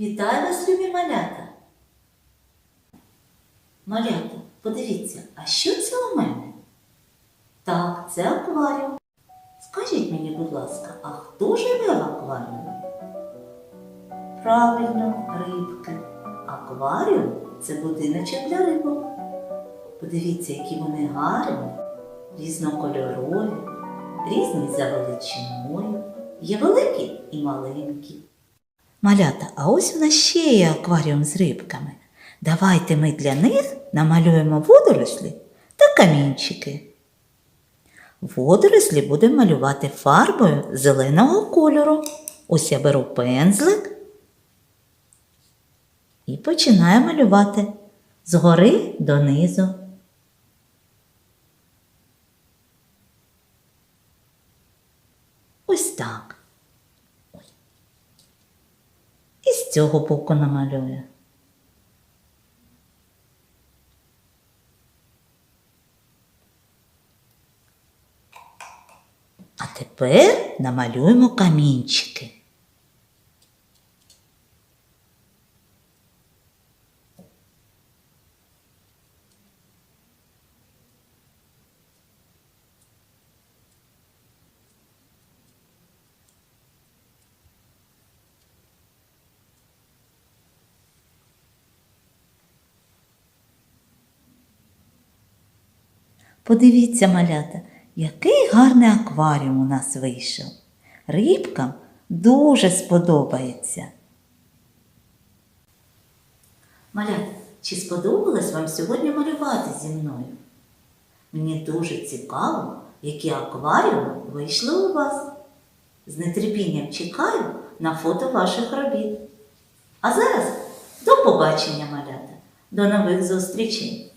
Вітаю вас, любі малята! Малята, подивіться, а що це у мене? Так, це акваріум. Скажіть мені, будь ласка, а хто живе в акваріумі? Правильно, рибки. Акваріум це будиночок для рибок. Подивіться, які вони гарні, різнокольорові, різні за величиною. Є великі і маленькі. Малята, а ось у нас ще є акваріум з рибками. Давайте ми для них намалюємо водорослі та камінчики. Водорослі будемо малювати фарбою зеленого кольору. Ось я беру пензлик і починаю малювати згори донизу. Ось так. Ой. І з цього боку намалюю. А тепер намалюємо камінчики. Подивіться, малята, який гарний акваріум у нас вийшов. Рибкам дуже сподобається. Малята, чи сподобалось вам сьогодні малювати зі мною? Мені дуже цікаво, які акваріуми вийшли у вас. З нетерпінням чекаю на фото ваших робіт. А зараз до побачення, малята, до нових зустрічей!